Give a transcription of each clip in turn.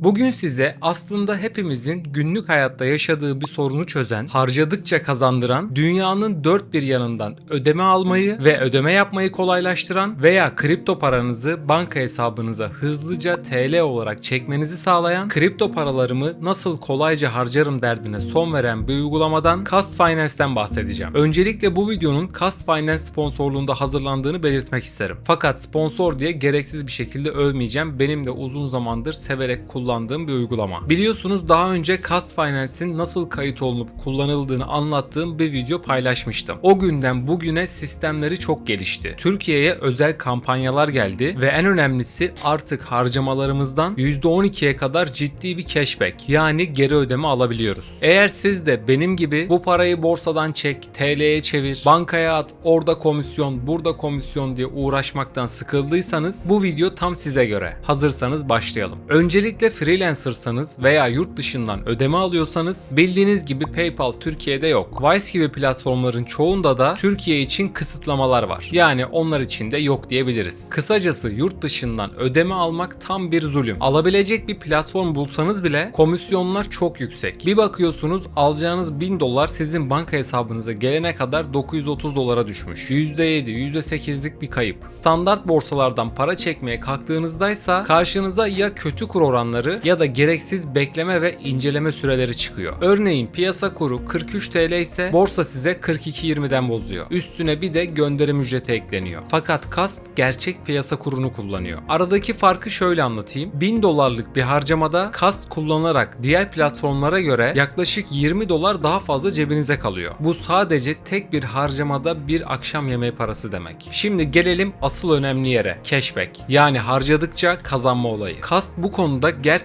Bugün size aslında hepimizin günlük hayatta yaşadığı bir sorunu çözen, harcadıkça kazandıran, dünyanın dört bir yanından ödeme almayı ve ödeme yapmayı kolaylaştıran veya kripto paranızı banka hesabınıza hızlıca TL olarak çekmenizi sağlayan, kripto paralarımı nasıl kolayca harcarım derdine son veren bir uygulamadan Cast Finance'ten bahsedeceğim. Öncelikle bu videonun Cast Finance sponsorluğunda hazırlandığını belirtmek isterim. Fakat sponsor diye gereksiz bir şekilde övmeyeceğim. Benim de uzun zamandır severek kullandığım bir uygulama. Biliyorsunuz daha önce Cast Finance'in nasıl kayıt olunup kullanıldığını anlattığım bir video paylaşmıştım. O günden bugüne sistemleri çok gelişti. Türkiye'ye özel kampanyalar geldi ve en önemlisi artık harcamalarımızdan %12'ye kadar ciddi bir cashback yani geri ödeme alabiliyoruz. Eğer siz de benim gibi bu parayı borsadan çek, TL'ye çevir, bankaya at, orada komisyon, burada komisyon diye uğraşmaktan sıkıldıysanız bu video tam size göre. Hazırsanız başlayalım. Öncelikle freelancersanız veya yurt dışından ödeme alıyorsanız bildiğiniz gibi PayPal Türkiye'de yok. Wise gibi platformların çoğunda da Türkiye için kısıtlamalar var. Yani onlar için de yok diyebiliriz. Kısacası yurt dışından ödeme almak tam bir zulüm. Alabilecek bir platform bulsanız bile komisyonlar çok yüksek. Bir bakıyorsunuz alacağınız 1000 dolar sizin banka hesabınıza gelene kadar 930 dolara düşmüş. %7, %8'lik bir kayıp. Standart borsalardan para çekmeye kalktığınızdaysa karşınıza ya kötü kur oranları ya da gereksiz bekleme ve inceleme süreleri çıkıyor. Örneğin piyasa kuru 43 TL ise borsa size 42.20'den bozuyor. Üstüne bir de gönderim ücreti ekleniyor. Fakat Kast gerçek piyasa kurunu kullanıyor. Aradaki farkı şöyle anlatayım. 1000 dolarlık bir harcamada Kast kullanarak diğer platformlara göre yaklaşık 20 dolar daha fazla cebinize kalıyor. Bu sadece tek bir harcamada bir akşam yemeği parası demek. Şimdi gelelim asıl önemli yere. Cashback. Yani harcadıkça kazanma olayı. Kast bu konuda gerçekten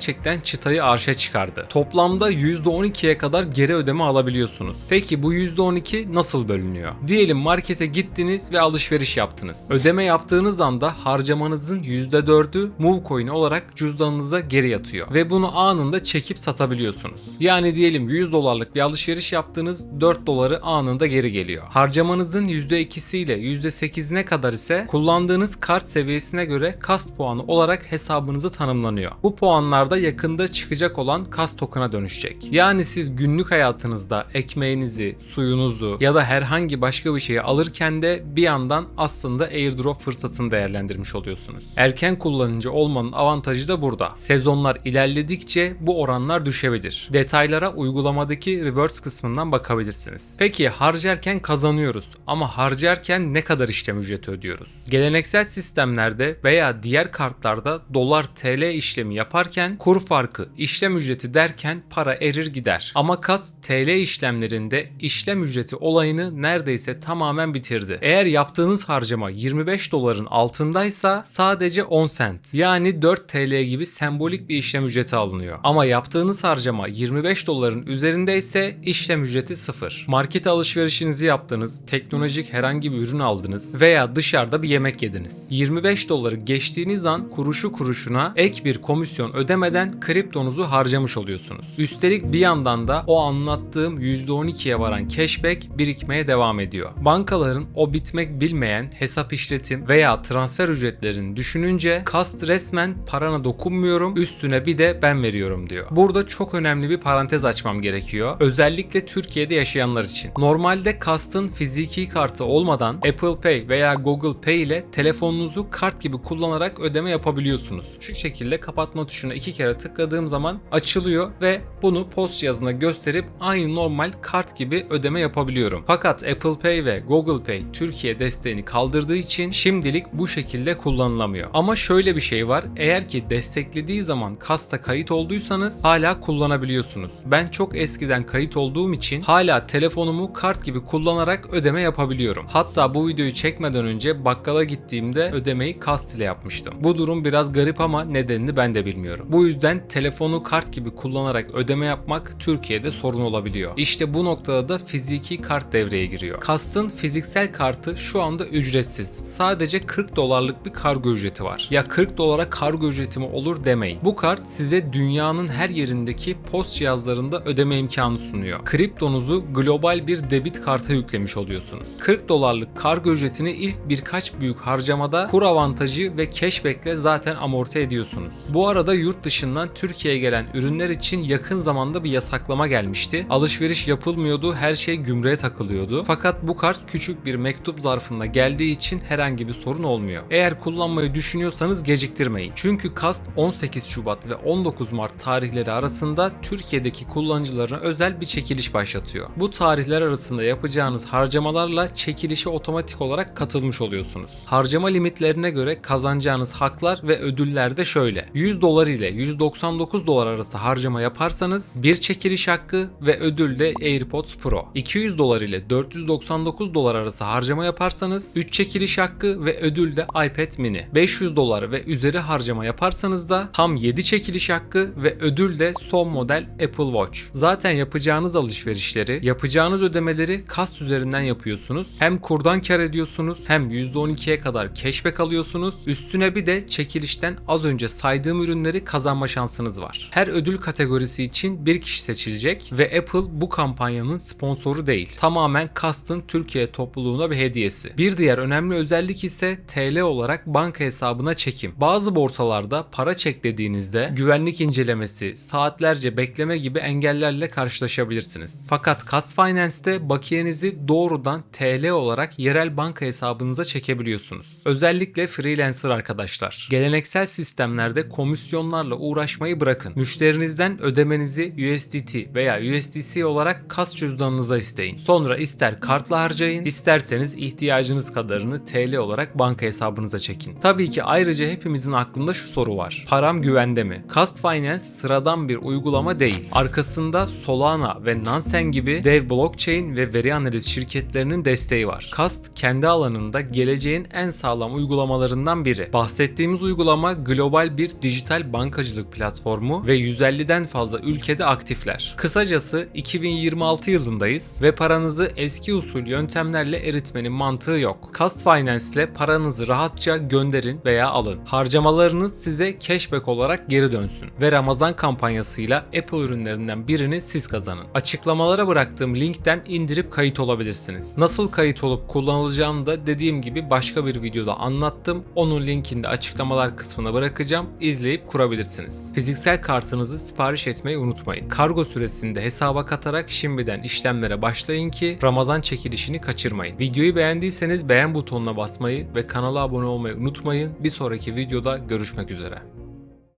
çıtayı arşa çıkardı. Toplamda %12'ye kadar geri ödeme alabiliyorsunuz. Peki bu %12 nasıl bölünüyor? Diyelim markete gittiniz ve alışveriş yaptınız. Ödeme yaptığınız anda harcamanızın %4'ü MoveCoin olarak cüzdanınıza geri yatıyor. Ve bunu anında çekip satabiliyorsunuz. Yani diyelim 100 dolarlık bir alışveriş yaptınız 4 doları anında geri geliyor. Harcamanızın %2'siyle %8'ine kadar ise kullandığınız kart seviyesine göre kast puanı olarak hesabınızı tanımlanıyor. Bu puanlarda yakında çıkacak olan kas token'a dönüşecek. Yani siz günlük hayatınızda ekmeğinizi, suyunuzu ya da herhangi başka bir şeyi alırken de bir yandan aslında airdrop fırsatını değerlendirmiş oluyorsunuz. Erken kullanıcı olmanın avantajı da burada. Sezonlar ilerledikçe bu oranlar düşebilir. Detaylara uygulamadaki reverse kısmından bakabilirsiniz. Peki harcarken kazanıyoruz ama harcarken ne kadar işlem ücreti ödüyoruz? Geleneksel sistemlerde veya diğer kartlarda dolar TL işlemi yaparken kur farkı, işlem ücreti derken para erir gider. Ama kas TL işlemlerinde işlem ücreti olayını neredeyse tamamen bitirdi. Eğer yaptığınız harcama 25 doların altındaysa sadece 10 sent yani 4 TL gibi sembolik bir işlem ücreti alınıyor. Ama yaptığınız harcama 25 doların üzerindeyse işlem ücreti sıfır. Market alışverişinizi yaptınız, teknolojik herhangi bir ürün aldınız veya dışarıda bir yemek yediniz. 25 doları geçtiğiniz an kuruşu kuruşuna ek bir komisyon ödemeden kriptonuzu harcamış oluyorsunuz. Üstelik bir yandan da o anlattığım %12'ye varan cashback birikmeye devam ediyor. Bankaların o bitmek bilmeyen hesap işletim veya transfer ücretlerini düşününce kast resmen parana dokunmuyorum üstüne bir de ben veriyorum diyor. Burada çok önemli bir parantez açmam gerekiyor. Özellikle Türkiye'de yaşayanlar için. Normalde kastın fiziki kartı olmadan Apple Pay veya Google Pay ile telefonunuzu kart gibi kullanarak ödeme yapabiliyorsunuz. Şu şekilde kapatma tuşuna iki kere tıkladığım zaman açılıyor ve bunu post cihazına gösterip aynı normal kart gibi ödeme yapabiliyorum. Fakat Apple Pay ve Google Pay Türkiye desteğini kaldırdığı için şimdilik bu şekilde kullanılamıyor. Ama şöyle bir şey var. Eğer ki desteklediği zaman kasta kayıt olduysanız hala kullanabiliyorsunuz. Ben çok eskiden kayıt olduğum için hala telefonumu kart gibi kullanarak ödeme yapabiliyorum. Hatta bu videoyu çekmeden önce bakkala gittiğimde ödemeyi kast ile yapmıştım. Bu durum biraz garip ama nedenini ben de bilmiyorum. Bu yüzden telefonu kart gibi kullanarak ödeme yapmak Türkiye'de sorun olabiliyor. İşte bu noktada da fiziki kart devreye giriyor. Kast'ın fiziksel kartı şu anda ücretsiz. Sadece 40 dolarlık bir kargo ücreti var. Ya 40 dolara kargo ücreti mi olur demeyin. Bu kart size dünyanın her yerindeki post cihazlarında ödeme imkanı sunuyor. Kriptonuzu global bir debit karta yüklemiş oluyorsunuz. 40 dolarlık kargo ücretini ilk birkaç büyük harcamada kur avantajı ve cashback ile zaten amorti ediyorsunuz. Bu arada yurt dışından Türkiye'ye gelen ürünler için yakın zamanda bir yasaklama gelmişti. Alışveriş yapılmıyordu, her şey gümrüğe takılıyordu. Fakat bu kart küçük bir mektup zarfında geldiği için herhangi bir sorun olmuyor. Eğer kullanmayı düşünüyorsanız geciktirmeyin. Çünkü kast 18 Şubat ve 19 Mart tarihleri arasında Türkiye'deki kullanıcılarına özel bir çekiliş başlatıyor. Bu tarihler arasında yapacağınız harcamalarla çekilişe otomatik olarak katılmış oluyorsunuz. Harcama limitlerine göre kazanacağınız haklar ve ödüller de şöyle. 100 dolar ile 199 dolar arası harcama yaparsanız bir çekiliş hakkı ve ödül de AirPods Pro. 200 dolar ile 499 dolar arası harcama yaparsanız 3 çekiliş hakkı ve ödül de iPad mini. 500 dolar ve üzeri harcama yaparsanız da tam 7 çekiliş hakkı ve ödül de son model Apple Watch. Zaten yapacağınız alışverişleri, yapacağınız ödemeleri kast üzerinden yapıyorsunuz. Hem kurdan kar ediyorsunuz hem %12'ye kadar cashback alıyorsunuz. Üstüne bir de çekilişten az önce saydığım ürünleri kazanma şansınız var. Her ödül kategorisi için bir kişi seçilecek ve Apple bu kampanyanın sponsoru değil. Tamamen Kast'ın Türkiye topluluğuna bir hediyesi. Bir diğer önemli özellik ise TL olarak banka hesabına çekim. Bazı borsalarda para çek dediğinizde güvenlik incelemesi, saatlerce bekleme gibi engellerle karşılaşabilirsiniz. Fakat Kast Finance'te bakiyenizi doğrudan TL olarak yerel banka hesabınıza çekebiliyorsunuz. Özellikle freelancer arkadaşlar. Geleneksel sistemlerde komisyonlarla uğraşmayı bırakın. Müşterinizden ödemenizi USDT veya USDC olarak kas cüzdanınıza isteyin. Sonra ister kartla harcayın, isterseniz ihtiyacınız kadarını TL olarak banka hesabınıza çekin. Tabii ki ayrıca hepimizin aklında şu soru var. Param güvende mi? Cast Finance sıradan bir uygulama değil. Arkasında Solana ve Nansen gibi dev blockchain ve veri analiz şirketlerinin desteği var. Cast kendi alanında geleceğin en sağlam uygulamalarından biri. Bahsettiğimiz uygulama global bir dijital bankacılık platformu ve 150'den fazla ülkede aktifler. Kısacası 2026 yılındayız ve paranızı eski usul yöntemlerle eritmenin mantığı yok. Cast Finance ile paranızı rahatça gönderin veya alın. Harcamalarınız size cashback olarak geri dönsün ve Ramazan kampanyasıyla Apple ürünlerinden birini siz kazanın. Açıklamalara bıraktığım linkten indirip kayıt olabilirsiniz. Nasıl kayıt olup kullanılacağını da dediğim gibi başka bir videoda anlattım. Onun linkini de açıklamalar kısmına bırakacağım. İzleyip kurabilirsiniz. Fiziksel kartınızı sipariş etmeyi unutmayın. Kargo süresinde hesaba katarak şimdiden işlemlere başlayın ki Ramazan çekilişini kaçırmayın. Videoyu beğendiyseniz beğen butonuna basmayı ve kanala abone olmayı unutmayın. Bir sonraki videoda görüşmek üzere.